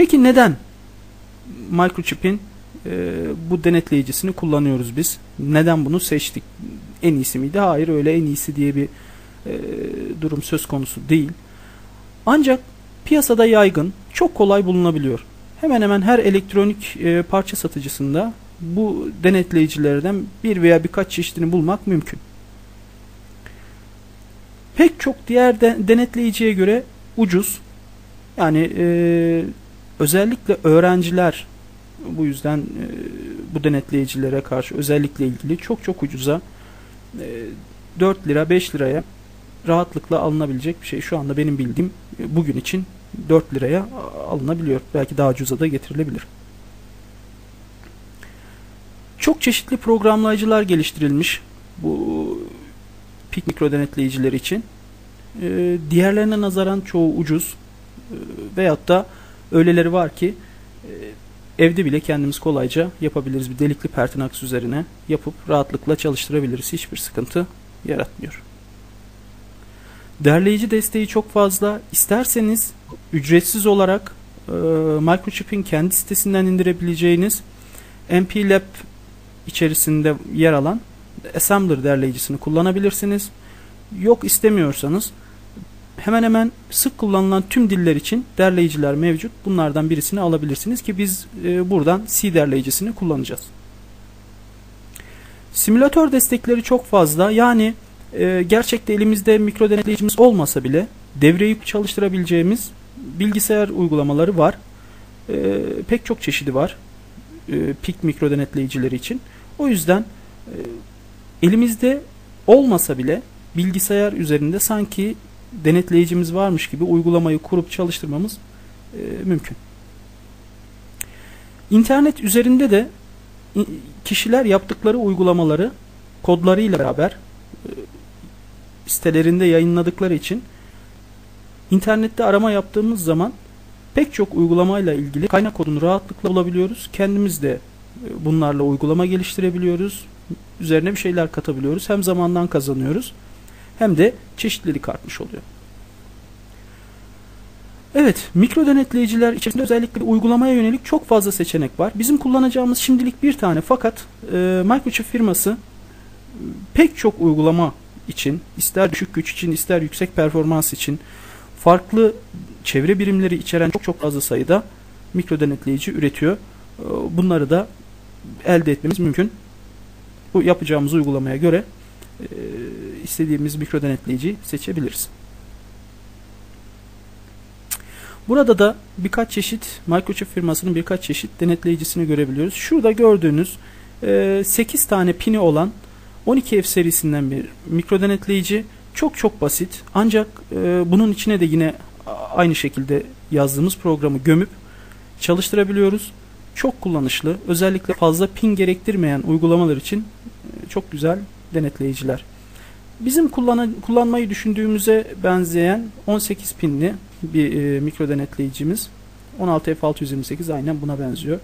Peki neden microchip'in e, bu denetleyicisini kullanıyoruz biz? Neden bunu seçtik? En iyisi miydi? Hayır öyle en iyisi diye bir e, durum söz konusu değil. Ancak piyasada yaygın, çok kolay bulunabiliyor. Hemen hemen her elektronik e, parça satıcısında bu denetleyicilerden bir veya birkaç çeşidini bulmak mümkün. Pek çok diğer de, denetleyiciye göre ucuz. Yani e, özellikle öğrenciler bu yüzden e, bu denetleyicilere karşı özellikle ilgili çok çok ucuza e, 4 lira 5 liraya rahatlıkla alınabilecek bir şey. Şu anda benim bildiğim e, bugün için 4 liraya alınabiliyor. Belki daha ucuza da getirilebilir. Çok çeşitli programlayıcılar geliştirilmiş bu pik mikro denetleyiciler için. Ee, diğerlerine nazaran çoğu ucuz ee, veyahut da öyleleri var ki e, evde bile kendimiz kolayca yapabiliriz. Bir delikli pertinax üzerine yapıp rahatlıkla çalıştırabiliriz. Hiçbir sıkıntı yaratmıyor. Derleyici desteği çok fazla. İsterseniz ücretsiz olarak e, Microchip'in kendi sitesinden indirebileceğiniz MPLab içerisinde yer alan Assembler derleyicisini kullanabilirsiniz. Yok istemiyorsanız hemen hemen sık kullanılan tüm diller için derleyiciler mevcut. Bunlardan birisini alabilirsiniz ki biz e, buradan C derleyicisini kullanacağız. Simülatör destekleri çok fazla. Yani e, gerçekte elimizde mikro denetleyicimiz olmasa bile devreyi çalıştırabileceğimiz bilgisayar uygulamaları var. E, pek çok çeşidi var. PIK mikro denetleyicileri için. O yüzden elimizde olmasa bile bilgisayar üzerinde sanki denetleyicimiz varmış gibi uygulamayı kurup çalıştırmamız e, mümkün. İnternet üzerinde de kişiler yaptıkları uygulamaları kodlarıyla beraber e, sitelerinde yayınladıkları için internette arama yaptığımız zaman pek çok uygulamayla ilgili kaynak kodunu rahatlıkla bulabiliyoruz. Kendimiz de e, bunlarla uygulama geliştirebiliyoruz. Üzerine bir şeyler katabiliyoruz. Hem zamandan kazanıyoruz hem de çeşitlilik artmış oluyor. Evet, mikro denetleyiciler içerisinde özellikle uygulamaya yönelik çok fazla seçenek var. Bizim kullanacağımız şimdilik bir tane fakat e, Microchip firması pek çok uygulama için, ister düşük güç için, ister yüksek performans için farklı çevre birimleri içeren çok çok fazla sayıda mikro denetleyici üretiyor. E, bunları da elde etmemiz mümkün. Bu yapacağımız uygulamaya göre e, istediğimiz mikro denetleyici seçebiliriz. Burada da birkaç çeşit Microchip firmasının birkaç çeşit denetleyicisini görebiliyoruz. Şurada gördüğünüz 8 tane pini olan 12F serisinden bir mikro denetleyici. Çok çok basit. Ancak bunun içine de yine aynı şekilde yazdığımız programı gömüp çalıştırabiliyoruz. Çok kullanışlı. Özellikle fazla pin gerektirmeyen uygulamalar için çok güzel denetleyiciler. Bizim kullan kullanmayı düşündüğümüze benzeyen 18 pinli bir e, mikro denetleyicimiz. 16F628 aynen buna benziyor.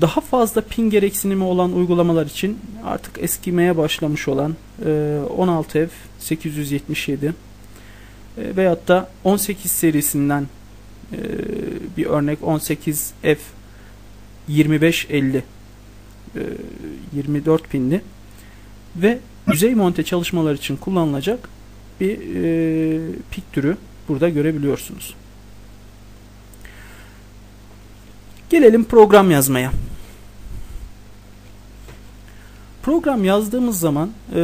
Daha fazla pin gereksinimi olan uygulamalar için artık eskimeye başlamış olan e, 16F877 e, veyahut da 18 serisinden e, bir örnek 18F 2550 e, 24 pinli ve yüzey monte çalışmalar için kullanılacak bir e, pik türü burada görebiliyorsunuz. Gelelim program yazmaya. Program yazdığımız zaman e,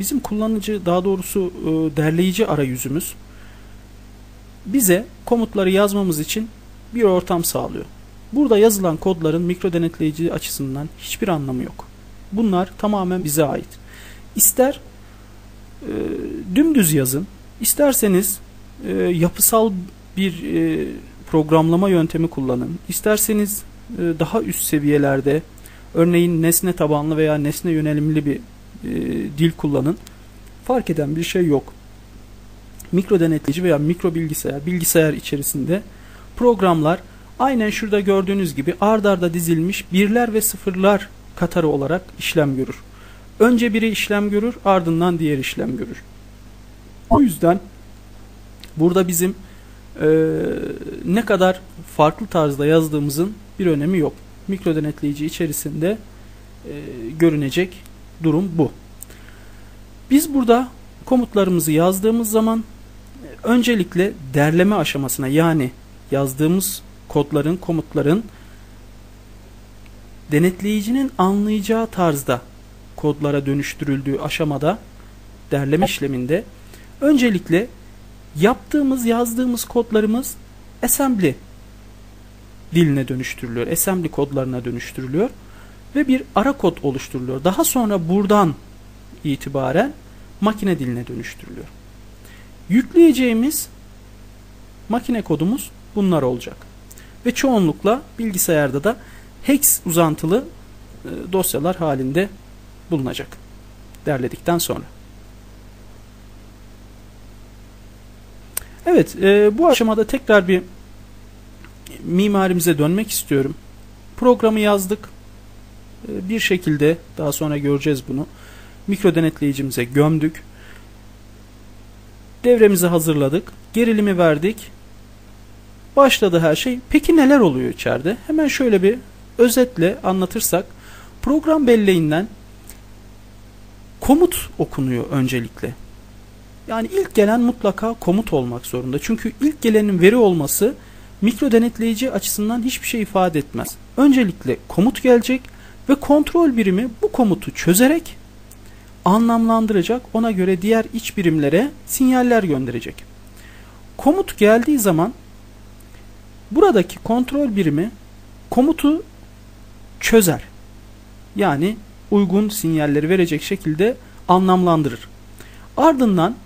bizim kullanıcı daha doğrusu e, derleyici arayüzümüz bize komutları yazmamız için bir ortam sağlıyor. Burada yazılan kodların mikro denetleyici açısından hiçbir anlamı yok. Bunlar tamamen bize ait. İster e, dümdüz yazın, isterseniz e, yapısal bir e, programlama yöntemi kullanın. İsterseniz e, daha üst seviyelerde örneğin nesne tabanlı veya nesne yönelimli bir e, dil kullanın. Fark eden bir şey yok. Mikro denetleyici veya mikro bilgisayar, bilgisayar içerisinde programlar aynen şurada gördüğünüz gibi ard arda dizilmiş birler ve sıfırlar katarı olarak işlem görür. Önce biri işlem görür ardından diğer işlem görür. O yüzden burada bizim e, ne kadar farklı tarzda yazdığımızın bir önemi yok. Mikro denetleyici içerisinde e, görünecek durum bu. Biz burada komutlarımızı yazdığımız zaman öncelikle derleme aşamasına yani yazdığımız kodların, komutların denetleyicinin anlayacağı tarzda kodlara dönüştürüldüğü aşamada derleme işleminde öncelikle yaptığımız, yazdığımız kodlarımız assembly diline dönüştürülüyor. Assembly kodlarına dönüştürülüyor ve bir ara kod oluşturuluyor. Daha sonra buradan itibaren makine diline dönüştürülüyor. Yükleyeceğimiz makine kodumuz bunlar olacak. Ve çoğunlukla bilgisayarda da hex uzantılı e, dosyalar halinde bulunacak. Derledikten sonra. Evet, e, bu aşamada tekrar bir mimarimize dönmek istiyorum. Programı yazdık. E, bir şekilde daha sonra göreceğiz bunu. Mikro denetleyicimize gömdük. Devremizi hazırladık. Gerilimi verdik. Başladı her şey. Peki neler oluyor içeride? Hemen şöyle bir özetle anlatırsak program belleğinden komut okunuyor öncelikle. Yani ilk gelen mutlaka komut olmak zorunda. Çünkü ilk gelenin veri olması mikro denetleyici açısından hiçbir şey ifade etmez. Öncelikle komut gelecek ve kontrol birimi bu komutu çözerek anlamlandıracak. Ona göre diğer iç birimlere sinyaller gönderecek. Komut geldiği zaman buradaki kontrol birimi komutu çözer. Yani uygun sinyalleri verecek şekilde anlamlandırır. Ardından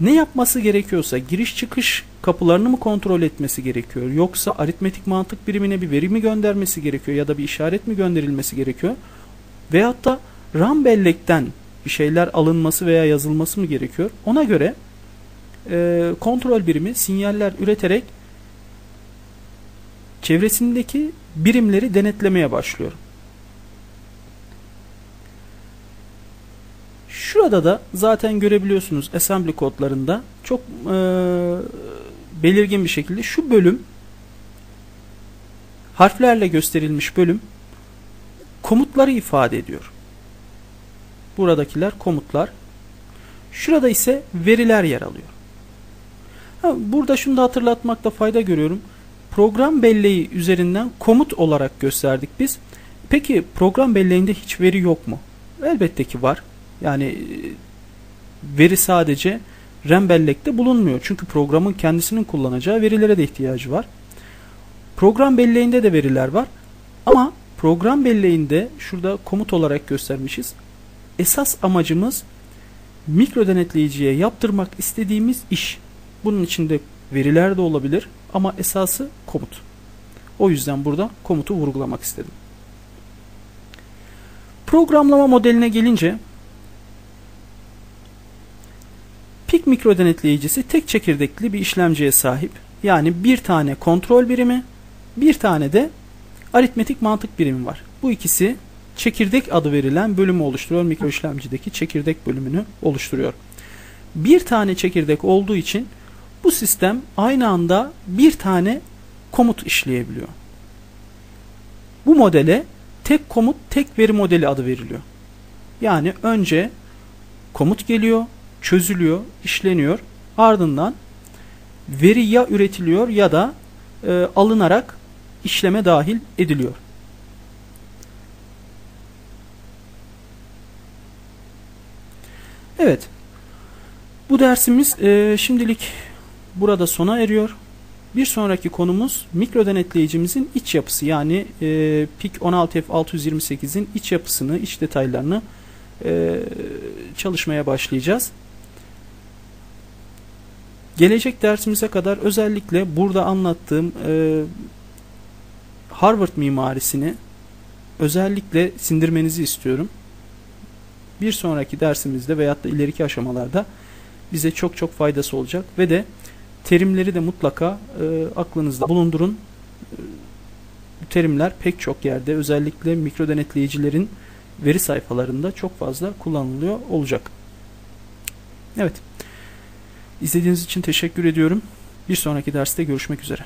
ne yapması gerekiyorsa giriş çıkış kapılarını mı kontrol etmesi gerekiyor yoksa aritmetik mantık birimine bir veri mi göndermesi gerekiyor ya da bir işaret mi gönderilmesi gerekiyor veyahut da RAM bellekten bir şeyler alınması veya yazılması mı gerekiyor ona göre e, kontrol birimi sinyaller üreterek çevresindeki birimleri denetlemeye başlıyor. Şurada da zaten görebiliyorsunuz assembly kodlarında çok e, belirgin bir şekilde şu bölüm harflerle gösterilmiş bölüm komutları ifade ediyor. Buradakiler komutlar. Şurada ise veriler yer alıyor. Burada şunu da hatırlatmakta fayda görüyorum. Program belleği üzerinden komut olarak gösterdik biz. Peki program belleğinde hiç veri yok mu? Elbette ki var. Yani e, veri sadece RAM bellekte bulunmuyor. Çünkü programın kendisinin kullanacağı verilere de ihtiyacı var. Program belleğinde de veriler var. Ama program belleğinde şurada komut olarak göstermişiz. Esas amacımız mikro denetleyiciye yaptırmak istediğimiz iş. Bunun içinde veriler de olabilir ama esası komut. O yüzden burada komutu vurgulamak istedim. Programlama modeline gelince PIC mikro denetleyicisi tek çekirdekli bir işlemciye sahip. Yani bir tane kontrol birimi, bir tane de aritmetik mantık birimi var. Bu ikisi çekirdek adı verilen bölümü oluşturuyor. Mikro işlemcideki çekirdek bölümünü oluşturuyor. Bir tane çekirdek olduğu için bu sistem aynı anda bir tane komut işleyebiliyor. Bu modele tek komut tek veri modeli adı veriliyor. Yani önce komut geliyor, çözülüyor, işleniyor. Ardından veri ya üretiliyor ya da e, alınarak işleme dahil ediliyor. Evet. Bu dersimiz e, şimdilik burada sona eriyor. Bir sonraki konumuz mikro denetleyicimizin iç yapısı yani e, PIC 16F628'in iç yapısını, iç detaylarını e, çalışmaya başlayacağız. Gelecek dersimize kadar özellikle burada anlattığım e, Harvard mimarisini özellikle sindirmenizi istiyorum. Bir sonraki dersimizde veyahut da ileriki aşamalarda bize çok çok faydası olacak ve de terimleri de mutlaka e, aklınızda bulundurun. E, terimler pek çok yerde özellikle mikro denetleyicilerin veri sayfalarında çok fazla kullanılıyor olacak. Evet. İzlediğiniz için teşekkür ediyorum. Bir sonraki derste görüşmek üzere.